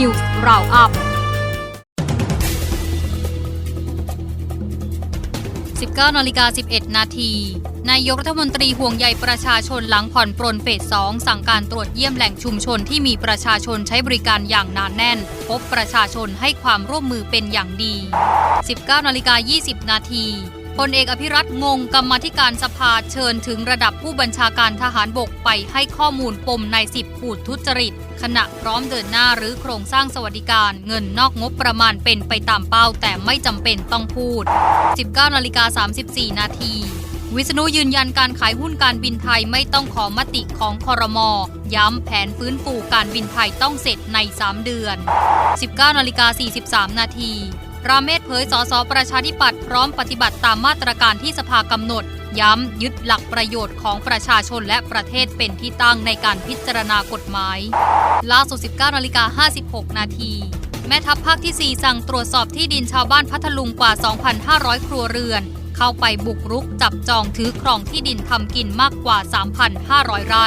News Roundup 19นาฬิกา11 นาที นายกรัฐมนตรีห่วงใยประชาชนหลังผ่อนปรนเฟส 2 สั่งการตรวจเยี่ยมแหล่งชุมชนที่มีประชาชนใช้บริการอย่างหนานแน่น พบประชาชนให้ความร่วมมือเป็นอย่างดี 19นาฬิกา20 นาที พลเอกอภิรัตงงกรรมาธิการสภาเชิญถึงระดับผู้บัญชาการทหารบกไปให้ข้อมูลปมใน10ปูดทุจริต ขณะพร้อมเดินหน้าหรือโครงสร้างสวัสดิการเงินนอกงบประมาณเป็นไปตามเป้า แต่ไม่จำเป็นต้องพูด 19นาฬิกา34 นาทีวิษณุยืนยันการขายหุ้นการบินไทยไม่ต้องขอมติของคอรมอย้ำแผนฟื้นฟูการบินไทยต้องเสร็จใน 3 เดือน 19นาฬิกา43 นาที ราเมศเผยสสประชาธิปัตย์พร้อมปฏิบัติตามมาตรการที่สภากำหนด ย้ำยึดหลักประโยชน์ของประชาชนและประเทศเป็นที่ตั้งในการพิจารณากฎหมาย ล่าสุด 19นาฬิกา56 นาที แม่ทัพภาคที่ 4 สั่งตรวจสอบที่ดินชาวบ้านพัทลุงกว่า 2,500 ครัวเรือน เข้าไปบุกรุกจับจองถือครองที่ดินทำกินมากกว่า 3,500 ไร่